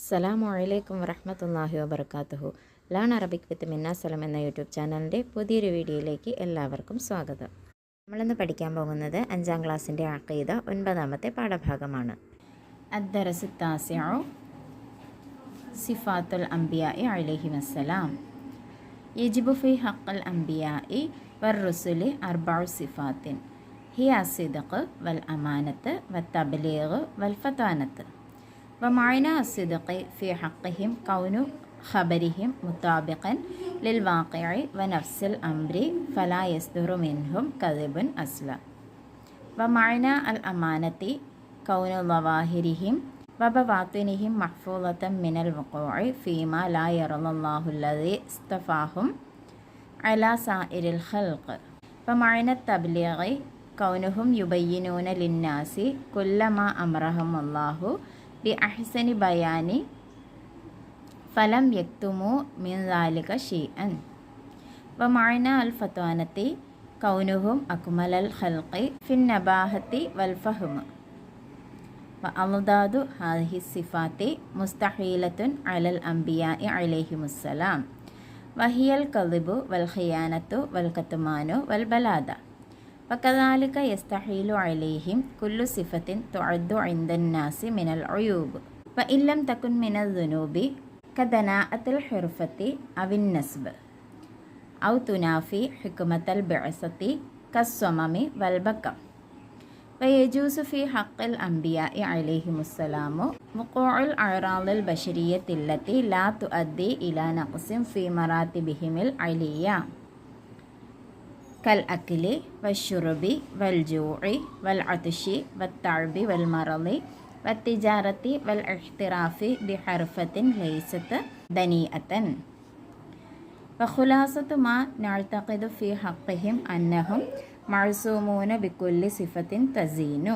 അസ്സലാമു അലൈക്കും വറഹ്മത്തുള്ളാഹി വബർക്കാത്തുഹു ലാൺ അറബിക് വിത്ത് മിന്ന മിന്നാസലം എന്ന യൂട്യൂബ് ചാനലിന്റെ പുതിയൊരു വീഡിയോയിലേക്ക് എല്ലാവർക്കും സ്വാഗതം. നമ്മളിന്ന് പഠിക്കാൻ പോകുന്നത് അഞ്ചാം ക്ലാസ്സിന്റെ അക്കീത ഒൻപതാമത്തെ പാഠഭാഗമാണ്. അദ്ദറസ് സിഫാത്തുൽ അംബിയായി അലൈഹി വസ്സലാം. യജിബു ഹക്കൽ ഹഖൽ വർ റുസുലി അർബഉ സിഫാത്തിൻ. ഹിയ വൽ അമാനത്ത് വത്തബ്ലീഗ് വൽ ഫതാനത്ത്. ومعنى الصدق في حقهم كون خبرهم مطابقا للواقع ونفس الأمر فلا يصدر منهم كذب أصلا. ومعنى الأمانة كون ظواهرهم وبواطنهم محفوظة من الوقوع فيما لا يرضى الله الذي اصطفاهم على سائر الخلق. ومعنى التبليغ كونهم يبينون للناس كل ما أمرهم الله بأحسن بيان فلم يكتموا من ذلك شيئا. ومعنى الفتوانة كونهم أكمل الخلق في النباهة والفهم. وأضداد هذه الصفات مستحيلة على الأنبياء عليهم السلام. وهي الكذب والخيانة والكتمان والبلادة وكذلك يستحيل عليهم كل صفة تعد عند الناس من العيوب. وإن لم تكن من الذنوب كدناءة الحرفة أو النسب أو تنافي حكمة البعثة كالصمم والبكم ويجوز في حق الأنبياء عليهم السلام وقوع الأعراض البشرية التي لا تؤدي إلى نقص في مراتبهم العلية كالأكل والشرب والجوع والعطش والتعب والمرض والتجارة والاحتراف بحرفة ليست دنيئة وخلاصة ما نعتقد في حقهم أنهم معصومون بكل صفة تزين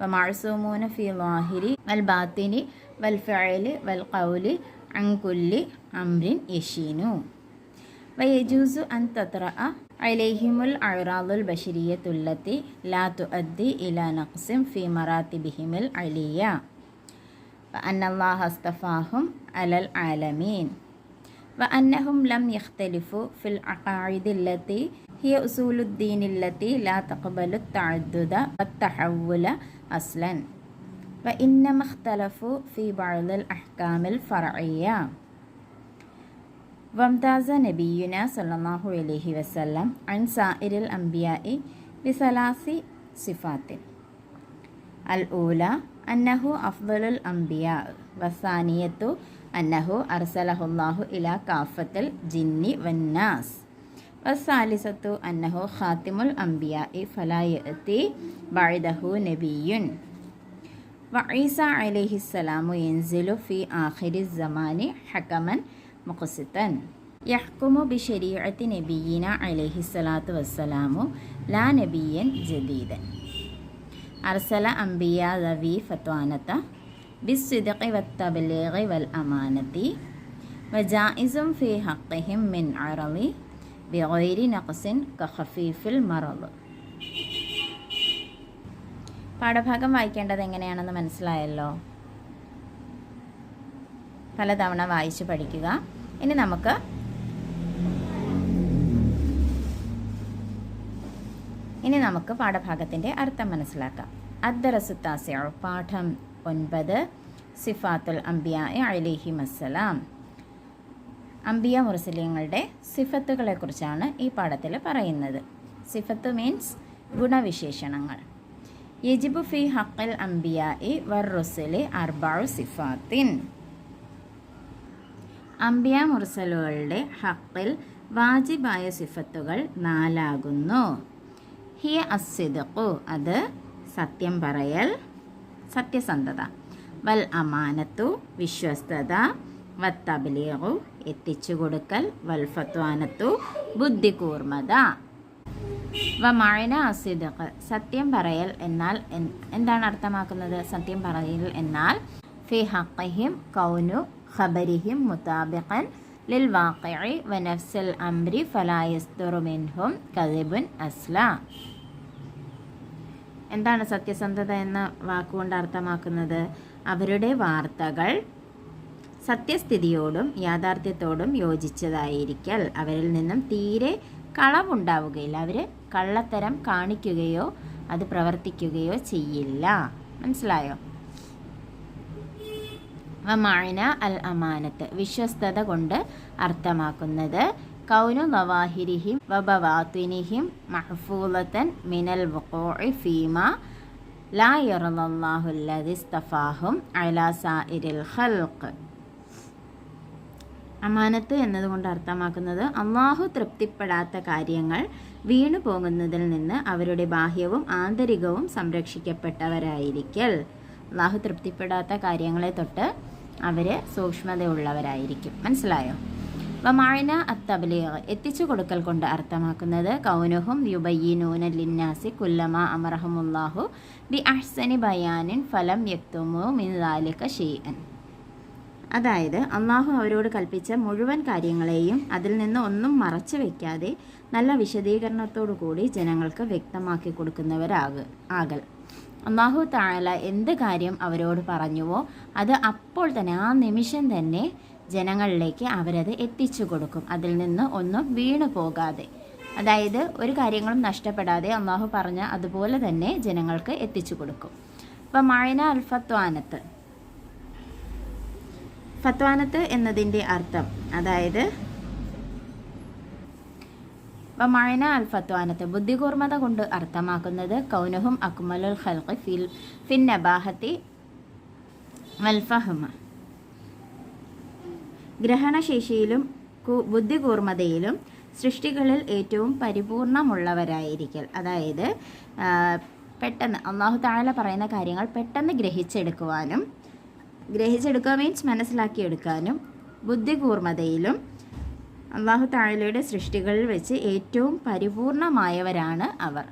ومعصومون في ظاهر والباطن والفعل والقول عن كل أمر يشين. ويجوز أن تطرأ عليهم الأعراض البشرية التي لا تؤدي إلى نقص في مراتبهم العليا. وأن الله اصطفاهم على العالمين. وأنهم لم يختلفوا في العقائد التي هي أصول الدين التي لا تقبل التعدد والتحول أصلا. وإنما اختلفوا في بعض الأحكام الفرعية. وامتاز نبينا صلى الله عليه وسلم عن سائر الأنبياء بثلاث صفات. الأولى أنه أفضل الأنبياء. والثانية أنه أرسله الله إلى كافة الجن والناس. والثالثة أنه خاتم الأنبياء فلا يأتي بعده نبي. وعيسى عليه السلام ينزل في آخر الزمان حكما മുഖസിത്തൻ. യഹ്കുമു ബി ഷരീഅത്തി നബീന അലൈഹി സ്വലാത്തു വസ്സലാമു ലാ നബീയൻ ജദീദൻ. അർസല അംബിയ റവി ഫത്വാനത്ത ബിസ്വിദഖി വത്തബലേഖി വൽ അമാനത്തി വജായിസും ഫി ഹക്കിഹിം മിൻ അറവി ബിഗൈരി നഖസിൻ കഹഫീഫിൽ മറവ് പാഠഭാഗം വായിക്കേണ്ടത് എങ്ങനെയാണെന്ന് മനസ്സിലായല്ലോ? പലതവണ വായിച്ച് പഠിക്കുക. ഇനി നമുക്ക് ഇനി നമുക്ക് പാഠഭാഗത്തിന്റെ അർത്ഥം മനസ്സിലാക്കാം. അദ്ദറസുത്താസിയ പാഠം ഒൻപത് സിഫാത്തുൽ അംബിയ അലിഹി മസ്സലാം അംബിയ മുറസലിങ്ങളുടെ സിഫത്തുകളെക്കുറിച്ചാണ് ഈ പാഠത്തിൽ പറയുന്നത്. സിഫത്ത് മീൻസ് ഗുണവിശേഷണങ്ങൾ. യജിബു ഫി ഹക്കൽ അംബിയ ഇ വർ റുസലി അർബാഴു സിഫാത്തിൻ. അംബിയ മുർസലുകളുടെ ഹക്കിൽ വാജിബായ സിഫത്തുകൾ നാലാകുന്നു. ഹിയ അസിദു അത് സത്യം പറയൽ സത്യസന്ധത. വൽ അമാനത്തു വിശ്വസ്തത. വത്തബിലിയു എത്തിച്ചു കൊടുക്കൽ. വൽ ഫത്വാനത്തു വ മഴന അസിദഖ് സത്യം പറയൽ എന്നാൽ എന്താണ് അർത്ഥമാക്കുന്നത്? സത്യം പറയൽ എന്നാൽ ഫി ഹക്കഹിം കൗനു ഖബരിഹിം മുതാബിഖൻ ലിൽ വാക്കി വനഫ്സൽ അംരി ഫലായസ്തുറുമിൻഹും കദിബുൻ അസ്ല. എന്താണ് സത്യസന്ധത എന്ന വാക്കുകൊണ്ട് അർത്ഥമാക്കുന്നത്? അവരുടെ വാർത്തകൾ സത്യസ്ഥിതിയോടും യാഥാർത്ഥ്യത്തോടും യോജിച്ചതായിരിക്കൽ. അവരിൽ നിന്നും തീരെ കളവുണ്ടാവുകയില്ല. അവർ കള്ളത്തരം കാണിക്കുകയോ അത് പ്രവർത്തിക്കുകയോ ചെയ്യില്ല. മനസ്സിലായോ? വമാന അൽ അമാനത്ത് വിശ്വസ്തത കൊണ്ട് അർത്ഥമാക്കുന്നത്. കൗനു നവാഹിരിഹിം വബവാത്തിനിഹിം മഹഫൂലത്തൻ മിനൽ ഫീമ ലാ യറലല്ലാഹുല്ലദി ഹൽക്ക് അലാ ഖൽഖ്. അമാനത്ത് എന്നതുകൊണ്ട് അർത്ഥമാക്കുന്നത് അള്ളാഹു തൃപ്തിപ്പെടാത്ത കാര്യങ്ങൾ വീണു പോകുന്നതിൽ നിന്ന് അവരുടെ ബാഹ്യവും ആന്തരികവും സംരക്ഷിക്കപ്പെട്ടവരായിരിക്കൽ. അള്ളാഹു തൃപ്തിപ്പെടാത്ത കാര്യങ്ങളെ തൊട്ട് അവർ സൂക്ഷ്മതയുള്ളവരായിരിക്കും. മനസ്സിലായോ? വമായന അത്തബലീഗ്. എത്തിച്ചു കൊടുക്കൽ കൊണ്ട് അർത്ഥമാക്കുന്നത് കൗനുഹും യുബയ്യനൂന ലിന്നാസി കുല്ലമ അമറഹമുല്ലാഹു ബി അഹ്സനി ബയാനിൻ ഫലം യക്തുമു മിൻ ഷെയ്യൻ അതായത് അള്ളാഹു അവരോട് കൽപ്പിച്ച മുഴുവൻ കാര്യങ്ങളെയും അതിൽ നിന്ന് ഒന്നും മറച്ചു വയ്ക്കാതെ നല്ല വിശദീകരണത്തോടു കൂടി ജനങ്ങൾക്ക് വ്യക്തമാക്കി കൊടുക്കുന്നവരാകൽ ആകൽ. അള്ളാഹു താഴല എന്ത് കാര്യം അവരോട് പറഞ്ഞുവോ അത് അപ്പോൾ തന്നെ ആ നിമിഷം തന്നെ ജനങ്ങളിലേക്ക് അവരത് എത്തിച്ചു കൊടുക്കും. അതിൽ നിന്ന് ഒന്നും വീണു പോകാതെ. അതായത് ഒരു കാര്യങ്ങളും നഷ്ടപ്പെടാതെ അള്ളാഹു പറഞ്ഞ അതുപോലെ തന്നെ ജനങ്ങൾക്ക് എത്തിച്ചു കൊടുക്കും. അപ്പം മഴന അൽഫത്വാനത്ത് ഫത്വാനത്ത് എന്നതിന്റെ അർത്ഥം അതായത് വമഴന മഴന അൽഫത്വാനത്ത് ബുദ്ധികൂർമ്മത കൊണ്ട് അർത്ഥമാക്കുന്നത് കൗനഹും അക്മലുൽ ഖൽഖ് ഫിൽ ഫിൻ നബാഹത്തി വൽഫഹമ ഗ്രഹണശേഷിയിലും ബുദ്ധികൂർമ്മതയിലും സൃഷ്ടികളിൽ ഏറ്റവും പരിപൂർണമുള്ളവരായിരിക്കൽ. അതായത് പെട്ടെന്ന് അള്ളാഹു താഴെ പറയുന്ന കാര്യങ്ങൾ പെട്ടെന്ന് ഗ്രഹിച്ചെടുക്കുവാനും ഗ്രഹിച്ചെടുക്കുക മീൻസ് മനസ്സിലാക്കിയെടുക്കാനും ബുദ്ധികൂർമ്മതയിലും അള്ളാഹു താഴലയുടെ സൃഷ്ടികളിൽ വെച്ച് ഏറ്റവും പരിപൂർണമായവരാണ് അവർ.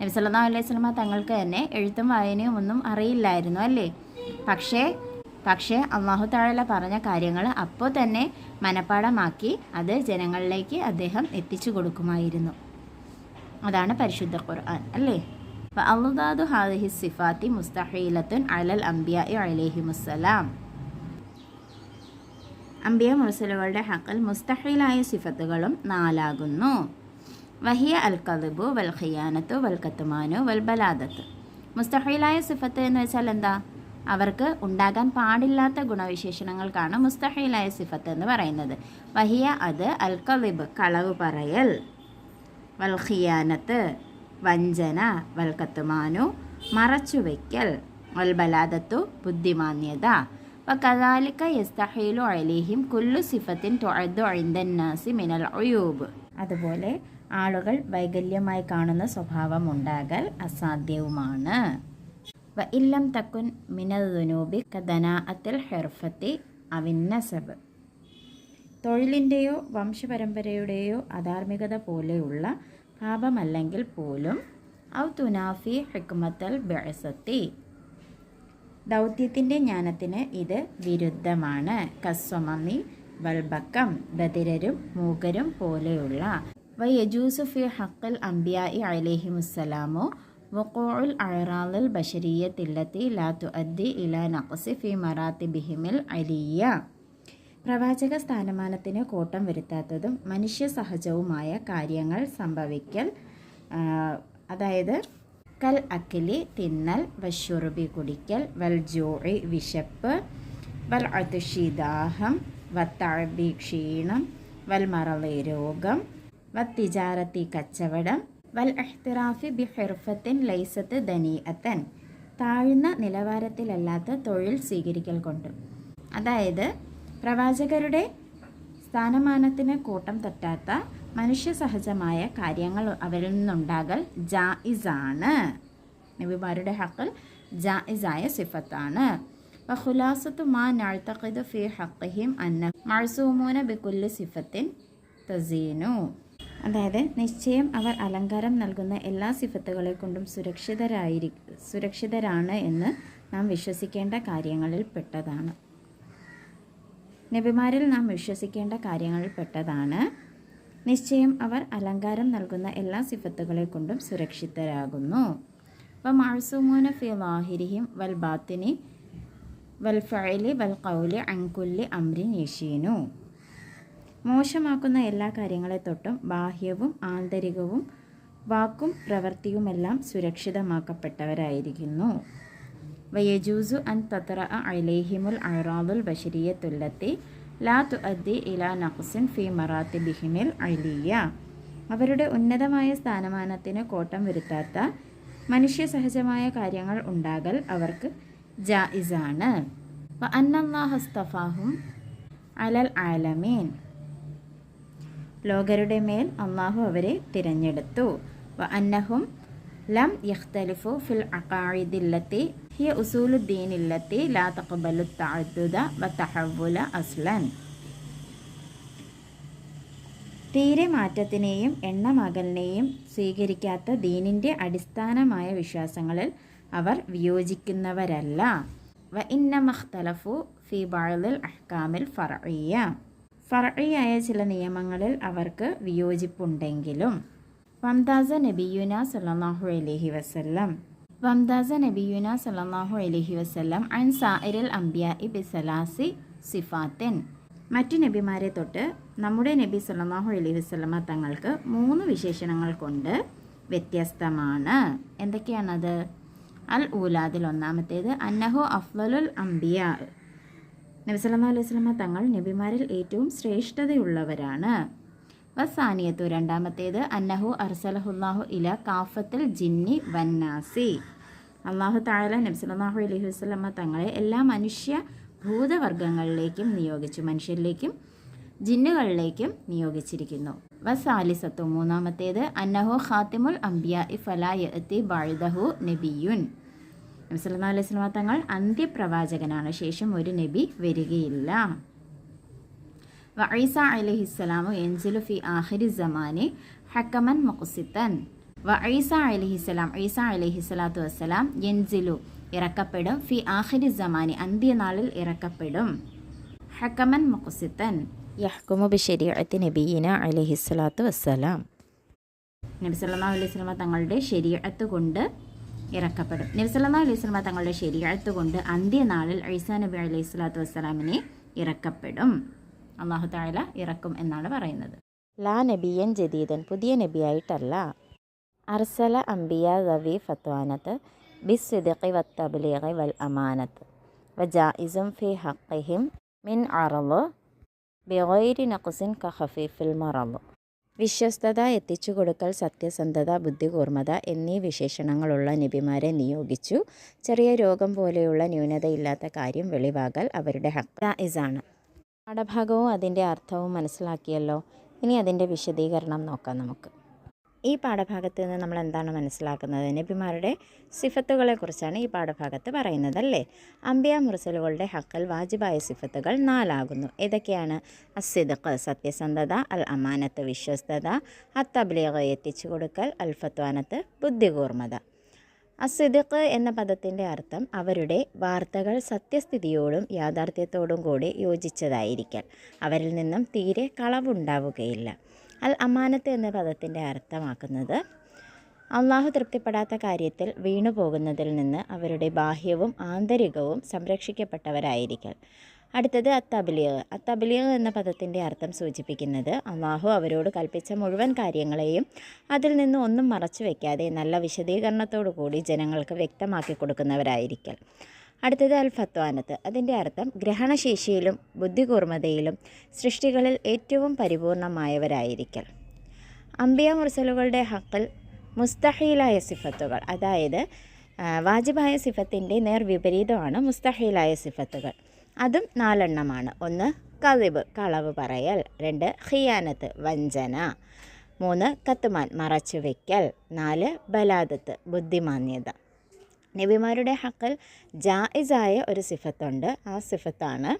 നബി സല്ലാ അലൈഹി സ്വലമ തങ്ങൾക്ക് തന്നെ എഴുത്തും വായനയും ഒന്നും അറിയില്ലായിരുന്നു അല്ലേ? പക്ഷേ പക്ഷേ അള്ളാഹു താഴല പറഞ്ഞ കാര്യങ്ങൾ അപ്പോൾ തന്നെ മനപ്പാടമാക്കി അത് ജനങ്ങളിലേക്ക് അദ്ദേഹം എത്തിച്ചു കൊടുക്കുമായിരുന്നു. അതാണ് പരിശുദ്ധ ഖുർആൻ അല്ലേ? അള്ളുദാദു ഹാദിഹി സിഫാത്തി മുസ്തഹീലത്തുൻ അലൽ അംബിയ അലഹിമുസ്സലാം. അംബിയ മുർസലുകളുടെ ഹക്കൽ മുസ്തഹിലായ സിഫത്തുകളും നാലാകുന്നു. വഹിയ അൽ കലിബു വൽ ഖിയാനത്തു വൽ കത്തുമാനു വൽ ബലാദത്ത്. മുസ്തഹിലായ സിഫത്ത് എന്ന് വെച്ചാൽ എന്താ? അവർക്ക് ഉണ്ടാകാൻ പാടില്ലാത്ത ഗുണവിശേഷണങ്ങൾക്കാണ് മുസ്തഹിലായ സിഫത്ത് എന്ന് പറയുന്നത്. വഹിയ അത് അൽ കലിബ് കളവ് പറയൽ. വൽ ഖിയാനത്ത് വഞ്ചന വൽ വൽക്കത്തുമാനു മറച്ചുവെക്കൽ. വൽ ബലാദത്തു ബുദ്ധിമാന്യത. വകദാലിക യസ്തഹീലു അലൈഹിം കുല്ലു സിഫത്തിൻ തുഅദ്ദു ഇൻദന്നാസി മിനൽ ഉയൂബ് അതുപോലെ ആളുകൾ വൈകല്യമായി കാണുന്ന സ്വഭാവം ഉണ്ടാകൽ അസാധ്യവുമാണ്. വ ഇല്ലം തക്കുൻ മിനൽ ദുനൂബി കദനാഅത്തിൽ ഹെർഫത്തി അവിന്നസബ്. തൊഴിലിന്റെയോ വംശപരമ്പരയുടെയോ അധാർമികത പോലെയുള്ള പാപമല്ലെങ്കിൽ പോലും ഔ തുനാഫി ഹിക്മത്തൽ ബെഴസത്തി ദൗത്യത്തിന്റെ ജ്ഞാനത്തിന് ഇത് വിരുദ്ധമാണ്. കസ്വമി വൽബക്കം ബദിരരും മൂകരും പോലെയുള്ള. വയജൂസുഫി ഹക്കൽ അംബിയായി അലഹിമുസ്സലാമോ വക്കോൾ അഴറാൽ ബഷരീയത്തില്ലത്തി ലാ തുഅദ്ദി ഇലാ നഖസി ഫി മറാത്തി ബിഹിമിൽ അലിയ. പ്രവാചക സ്ഥാനമാനത്തിന് കോട്ടം വരുത്താത്തതും മനുഷ്യ സഹജവുമായ കാര്യങ്ങൾ സംഭവിക്കൽ അതായത് കൽ അക്കിലി തിന്നൽ വഷുറുബി കുടിക്കൽ വൽ ജോറി വിശപ്പ് വൽ അതുഷി ദാഹം വത്തഴബി ക്ഷീണം വൽ രോഗം വത്തിജാരത്തി കച്ചവടം വൽ എഹ്തിറാഫി ബി ഹെർഫത്തിൻ ലൈസത്ത് ദനീഅത്തൻ. താഴ്ന്ന നിലവാരത്തിലല്ലാത്ത തൊഴിൽ സ്വീകരിക്കൽ കൊണ്ട്. അതായത് പ്രവാചകരുടെ സ്ഥാനമാനത്തിന് കൂട്ടം തട്ടാത്ത മനുഷ്യ സഹജമായ കാര്യങ്ങൾ അവരിൽ നിന്നുണ്ടാകൽ ജായിസാണ്. നബിമാരുടെ ഹക്കിൽ ജായിസായ സിഫത്താണ്. വഖുലാസത്തു മാ നഴ്ത്തഖിദു ഫി ഹക്കിഹിം അന്ന മഴ്സൂമൂന ബിക്കുല്ലി സിഫത്തിൻ തസീനു. അതായത് നിശ്ചയം അവർ അലങ്കാരം നൽകുന്ന എല്ലാ സിഫത്തുകളെ കൊണ്ടും സുരക്ഷിതരായി സുരക്ഷിതരാണ് എന്ന് നാം വിശ്വസിക്കേണ്ട കാര്യങ്ങളിൽ പെട്ടതാണ്. നബിമാരിൽ നാം വിശ്വസിക്കേണ്ട കാര്യങ്ങളിൽ പെട്ടതാണ്. നിശ്ചയം അവർ അലങ്കാരം നൽകുന്ന എല്ലാ സിഫത്തുകളെ കൊണ്ടും സുരക്ഷിതരാകുന്നു. വ മാഴ്സൂമോന ഫി വാഹിരിഹിം വൽ ബാത്തിനി വൽ ഫഅലി വൽ കൗലി അങ്കുല്ലി അമ്രിൻ യഷീനു മോശമാക്കുന്ന എല്ലാ കാര്യങ്ങളെ തൊട്ടും ബാഹ്യവും ആന്തരികവും വാക്കും പ്രവൃത്തിയുമെല്ലാം സുരക്ഷിതമാക്കപ്പെട്ടവരായിരിക്കുന്നു. വയജൂസു അൻ തത്ര അലൈഹിമുൽ അറാദുൽ ബഷരിയത്തുല്ലത്തി ലാ تؤدي ഇലാ നഖ്സിൻ ഫി مراتبهم അലിയ. അവരുടെ ഉന്നതമായ സ്ഥാനമാനത്തിന് കോട്ടം വരുത്താത്ത മനുഷ്യ സഹജമായ കാര്യങ്ങൾ ഉണ്ടാകൽ അവർക്ക് ജായിസാണ്. അന്നല്ലാഹസ്തഫാഹും അലൽ ആലമീൻ. ലോകരുടെ മേൽ അള്ളാഹു അവരെ തിരഞ്ഞെടുത്തു. വ അന്നഹും ലം യഖ്തലിഫു ഫിൽ അഖായിദില്ലത്തി أصول الدين التي لا تقبل التعدد والتحول أصلا. തീരെ മാറ്റത്തിനെയും എണ്ണമകലിനെയും സ്വീകരിക്കാത്ത ദീനിന്റെ അടിസ്ഥാനമായ വിശ്വാസങ്ങളിൽ അവർ വിയോജിക്കുന്നവരല്ല. വ ഇന്ന മഖ്തലഫു ഫി ബാളിൽ അഹ്കാമിൽ ഫർഇയ്യ. ഫറിയായ ചില നിയമങ്ങളിൽ അവർക്ക് വിയോജിപ്പുണ്ടെങ്കിലും. വംദാസ നബിയുന സല്ലല്ലാഹു അലഹി വസല്ലം. വംദാസ നബിയുന സല്ലാഹു അലഹി വസ്ലം അൻ സാഇരൽ അംബിയ ബിസലാസി സിഫാത്തൻ മറ്റു നബിമാരെ തൊട്ട് നമ്മുടെ നബി സല്ലല്ലാഹു അലൈഹി വസ്ലമ തങ്ങൾക്ക് മൂന്ന് വിശേഷണങ്ങൾ കൊണ്ട് വ്യത്യസ്തമാണ്. എന്തൊക്കെയാണത്? അൽ ഊലാദിൽ ഒന്നാമത്തേത് അന്നഹു അഫ്ലലുൽ അംബിയ. നബി സല്ലാ അലൈഹി വസ്ലമ തങ്ങൾ നബിമാരിൽ ഏറ്റവും ശ്രേഷ്ഠതയുള്ളവരാണ്. വസാനിയത്തു രണ്ടാമത്തേത് അന്നഹു അർസലഹുല്ലാഹു ഇല കാഫത്തിൽ ജിന്നി വന്നാസി. അള്ളാഹു താഴെ നബ്സലാഹു അലൈഹി വസല്ലമ തങ്ങളെ എല്ലാ മനുഷ്യ ഭൂതവർഗങ്ങളിലേക്കും നിയോഗിച്ചു. മനുഷ്യരിലേക്കും ജിന്നുകളിലേക്കും നിയോഗിച്ചിരിക്കുന്നു. വസാലിസത്തു മൂന്നാമത്തേത് അന്നഹു ഖാത്തിമുൽ അംബിയ ഫലായത്തി ബാഴ്ദഹു നബിയുൻ. നബ്സല്ലാ അലൈഹി സ്വലാമ തങ്ങൾ അന്ത്യപ്രവാചകനാണ്. ശേഷം ഒരു നബി വരികയില്ല. വഈസ അലഹിസ്സലാമു എൻസിലു ഫി ആഖിരി സമാനി ഹക്കമൻ മുഖസിത്തൻ വഈസ അലഹിസ്സലാം ഈസ അലഹിസ്സലാത്തു വസ്സലാം എൻസിലു ഇറക്കപ്പെടും ഫി ആഖിരി സമാനി അന്ത്യനാളിൽ ഇറക്കപ്പെടും. ഹക്കമൻ മുഖസിത്തൻ യഹ്കുമു ബിശരീഅത്തി നബീന അലഹിസ്സലാത്തു വസ്സലാം. നബി സല്ലല്ലാഹു അലൈഹി വസല്ലമ തങ്ങളുടെ ശരീഅത്ത് കൊണ്ട് ഇറക്കപ്പെടും. നബി സല്ലല്ലാഹു അലൈഹി വസല്ലമ തങ്ങളുടെ ശരീഅത്ത് കൊണ്ട് അന്ത്യനാളിൽ ഈസാ നബി അലൈഹി സ്വലാത്തു വസ്സലാമിനെ ഇറക്കപ്പെടും. അള്ളാഹു താല ഇറക്കും എന്നാണ് പറയുന്നത്. ലാ നബിയൻ ജദീദൻ പുതിയ നബിയായിട്ടല്ല. അർസല അംബിയ ഗവി ഫത്വാനത്ത് ബിസ്വിദഖി വത്തബ്ലീഗി വൽ അമാനത്ത് വജാഇസും ഫി ഹഖിഹിം മിൻ അറവ് ബിഗൈരി നഖുസിൻ കഹഫീഫിൽ മറവ് വിശ്വസ്തത എത്തിച്ചു കൊടുക്കൽ സത്യസന്ധത ബുദ്ധികൂർമ്മത എന്നീ വിശേഷണങ്ങളുള്ള നബിമാരെ നിയോഗിച്ചു. ചെറിയ രോഗം പോലെയുള്ള ന്യൂനതയില്ലാത്ത കാര്യം വെളിവാകൽ അവരുടെ ഹക്കായിസാണ് പാഠഭാഗവും അതിന്റെ അർത്ഥവും മനസ്സിലാക്കിയല്ലോ. ഇനി അതിന്റെ വിശദീകരണം നോക്കാം നമുക്ക്. ഈ പാഠഭാഗത്ത് നിന്ന് നമ്മൾ എന്താണ് മനസ്സിലാക്കുന്നത്? നബിമാരുടെ സിഫത്തുകളെക്കുറിച്ചാണ് ഈ പാഠഭാഗത്ത് പറയുന്നത് അല്ലേ അമ്പിയ മുർസലുകളുടെ ഹക്കൽ വാജിബായ സിഫത്തുകൾ നാലാകുന്നു. ഏതൊക്കെയാണ്? അസിദക്ക് സത്യസന്ധത അൽ അമാനത്ത് വിശ്വസ്തത അത്തബ്ലീഗ് എത്തിച്ചു കൊടുക്കൽ അൽഫത്വാനത്ത് ബുദ്ധികൂർമ്മത. അസിദിഖ് എന്ന പദത്തിന്റെ അർത്ഥം അവരുടെ വാർത്തകൾ സത്യസ്ഥിതിയോടും യാഥാർത്ഥ്യത്തോടും കൂടി യോജിച്ചതായിരിക്കൽ അവരിൽ നിന്നും തീരെ കളവുണ്ടാവുകയില്ല. അൽ അമാനത്ത് എന്ന പദത്തിന്റെ അർത്ഥമാക്കുന്നത് അള്ളാഹു തൃപ്തിപ്പെടാത്ത കാര്യത്തിൽ വീണുപോകുന്നതിൽ നിന്ന് അവരുടെ ബാഹ്യവും ആന്തരികവും സംരക്ഷിക്കപ്പെട്ടവരായിരിക്കൽ. അടുത്തത് അത്തബിലിയ്. അത്തബിലിയ് എന്ന പദത്തിന്റെ അർത്ഥം സൂചിപ്പിക്കുന്നത് അള്ളാഹു അവരോട് കൽപ്പിച്ച മുഴുവൻ കാര്യങ്ങളെയും അതിൽ നിന്ന് ഒന്നും മറച്ചു വയ്ക്കാതെ നല്ല വിശദീകരണത്തോടു കൂടി ജനങ്ങൾക്ക് വ്യക്തമാക്കി കൊടുക്കുന്നവരായിരിക്കൽ. അടുത്തത് അൽ ഫത്വാനത്ത് അതിന്റെ അർത്ഥം ഗ്രഹണശേഷിയിലും ബുദ്ധികൂർമ്മതയിലും സൃഷ്ടികളിൽ ഏറ്റവും പരിപൂർണമായവരായിരിക്കൽ. അംബിയ മുർസലുകളുടെ ഹക്കൽ മുസ്തഹീലായ സിഫത്തുകൾ. അതായത് വാജിബായ സിഫത്തിന്റെ നേർവിപരീതമാണ് മുസ്തഹീലായ സിഫത്തുകൾ. അതും നാലെണ്ണമാണ്. ഒന്ന് കതിബ് കളവ് പറയൽ. രണ്ട് ഹിയാനത്ത് വഞ്ചന. മൂന്ന് കത്തുമാൻ മറച്ചു വയ്ക്കൽ നാല് ബലാദത്ത് ബുദ്ധിമാന്യത. നബിമാരുടെ ഹക്കൽ ജായിസായ ഒരു സിഫത്തുണ്ട്. ആ സിഫത്താണ്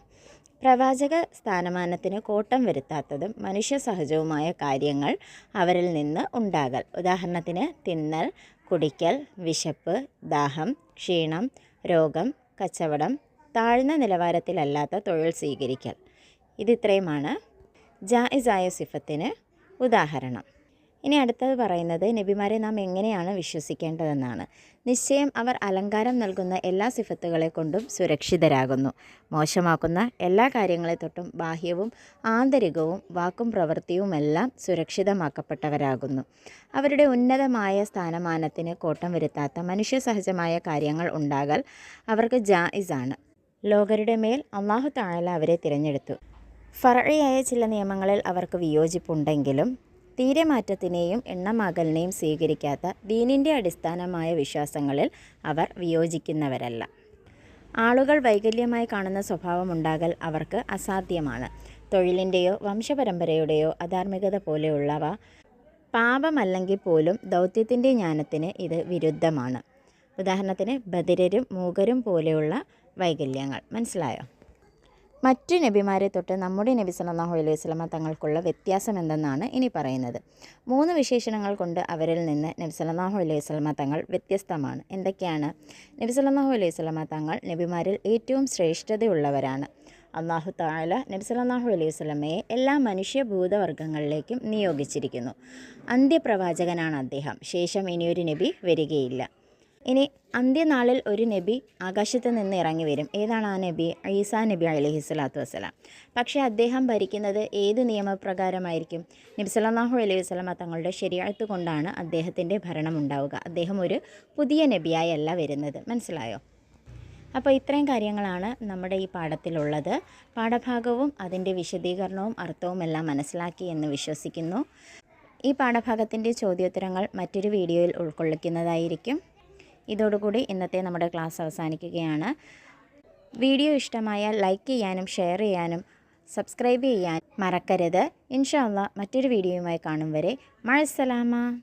പ്രവാചക സ്ഥാനമാനത്തിന് കോട്ടം വരുത്താത്തതും മനുഷ്യ സഹജവുമായ കാര്യങ്ങൾ അവരിൽ നിന്ന് ഉണ്ടാകൽ. ഉദാഹരണത്തിന് തിന്നൽ കുടിക്കൽ വിശപ്പ് ദാഹം ക്ഷീണം രോഗം കച്ചവടം താഴ്ന്ന നിലവാരത്തിലല്ലാത്ത തൊഴിൽ സ്വീകരിക്കൽ. ഇതിത്രയുമാണ് ജായിസായ സിഫത്തിന് ഉദാഹരണം. ഇനി അടുത്തത് പറയുന്നത് നബിമാരെ നാം എങ്ങനെയാണ് വിശ്വസിക്കേണ്ടതെന്നാണ്. നിശ്ചയം അവർ അലങ്കാരം നൽകുന്ന എല്ലാ സിഫത്തുകളെ കൊണ്ടും സുരക്ഷിതരാകുന്നു. മോശമാക്കുന്ന എല്ലാ കാര്യങ്ങളെ തൊട്ടും ബാഹ്യവും ആന്തരികവും വാക്കും പ്രവൃത്തിയുമെല്ലാം സുരക്ഷിതമാക്കപ്പെട്ടവരാകുന്നു. അവരുടെ ഉന്നതമായ സ്ഥാനമാനത്തിന് കോട്ടം വരുത്താത്ത മനുഷ്യസഹജമായ കാര്യങ്ങൾ ഉണ്ടാകൽ അവർക്ക് ജായിസാണ്. ലോകരുടെ മേൽ അള്ളാഹു താഴല അവരെ തിരഞ്ഞെടുത്തു. ഫറയായ ചില നിയമങ്ങളിൽ അവർക്ക് വിയോജിപ്പുണ്ടെങ്കിലും തീരെ മാറ്റത്തിനെയും എണ്ണമാകലിനെയും സ്വീകരിക്കാത്ത ദീനിന്റെ അടിസ്ഥാനമായ വിശ്വാസങ്ങളിൽ അവർ വിയോജിക്കുന്നവരല്ല. ആളുകൾ വൈകല്യമായി കാണുന്ന സ്വഭാവമുണ്ടാകൽ അവർക്ക് അസാധ്യമാണ്. തൊഴിലിന്റെയോ വംശപരമ്പരയുടെയോ അധാർമികത പോലെയുള്ളവ പാപമല്ലെങ്കിൽ പോലും ദൗത്യത്തിന്റെ ജ്ഞാനത്തിന് ഇത് വിരുദ്ധമാണ്. ഉദാഹരണത്തിന് ബദിരരും മൂകരും പോലെയുള്ള വൈകല്യങ്ങൾ. മനസ്സിലായോ? മറ്റു നബിമാരെ തൊട്ട് നമ്മുടെ നബി സല്ലല്ലാഹു അലൈഹി വസല്ലമ തങ്ങൾക്കുള്ള വ്യത്യാസം എന്തെന്നാണ് ഇനി പറയുന്നത്. മൂന്ന് വിശേഷണങ്ങൾ കൊണ്ട് അവരിൽ നിന്ന് നബി സല്ലല്ലാഹു അലൈഹി വസല്ലമ തങ്ങൾ വ്യത്യസ്തമാണ്. എന്തൊക്കെയാണ്? നബി സല്ലല്ലാഹു അലൈഹി വസല്ലമ തങ്ങൾ നബിമാരിൽ ഏറ്റവും ശ്രേഷ്ഠതയുള്ളവരാണ്. അള്ളാഹു താല നബി സല്ലല്ലാഹു അലൈഹി വസല്ലമയെ എല്ലാ മനുഷ്യഭൂതവർഗങ്ങളിലേക്കും നിയോഗിച്ചിരിക്കുന്നു. അന്ത്യപ്രവാചകനാണ് അദ്ദേഹം. ശേഷം ഇനിയൊരു നബി വരികയില്ല. ഇനി അന്ത്യനാളിൽ ഒരു നബി ആകാശത്ത് നിന്ന് ഇറങ്ങി വരും. ഏതാണ് ആ നബി? ഈസാ നബി അലഹി സ്വലാത്തു വസ്സലാം. പക്ഷേ അദ്ദേഹം ഭരിക്കുന്നത് ഏത് നിയമപ്രകാരമായിരിക്കും? നബി സല്ലല്ലാഹു അലൈഹി വസല്ലമ തങ്ങളുടെ ശരിയാഴ്ത്ത് കൊണ്ടാണ് അദ്ദേഹത്തിന്റെ ഭരണം ഉണ്ടാവുക. അദ്ദേഹം ഒരു പുതിയ നബിയായല്ല വരുന്നത്. മനസ്സിലായോ? അപ്പോൾ ഇത്രയും കാര്യങ്ങളാണ് നമ്മുടെ ഈ പാഠത്തിലുള്ളത്. പാഠഭാഗവും അതിന്റെ വിശദീകരണവും അർത്ഥവും എല്ലാം മനസ്സിലാക്കി എന്ന് വിശ്വസിക്കുന്നു. ഈ പാഠഭാഗത്തിന്റെ ചോദ്യോത്തരങ്ങൾ മറ്റൊരു വീഡിയോയിൽ ഉൾക്കൊള്ളിക്കുന്നതായിരിക്കും. ഇതോടുകൂടി ഇന്നത്തെ നമ്മുടെ ക്ലാസ് അവസാനിക്കുകയാണ്. വീഡിയോ ഇഷ്ടമായാൽ ലൈക്ക് ചെയ്യാനും ഷെയർ ചെയ്യാനും സബ്സ്ക്രൈബ് ചെയ്യാൻ മറക്കരുത്. ഇൻഷാല്ല മറ്റൊരു വീഡിയോയുമായി കാണും വരെ. മഴസലാമ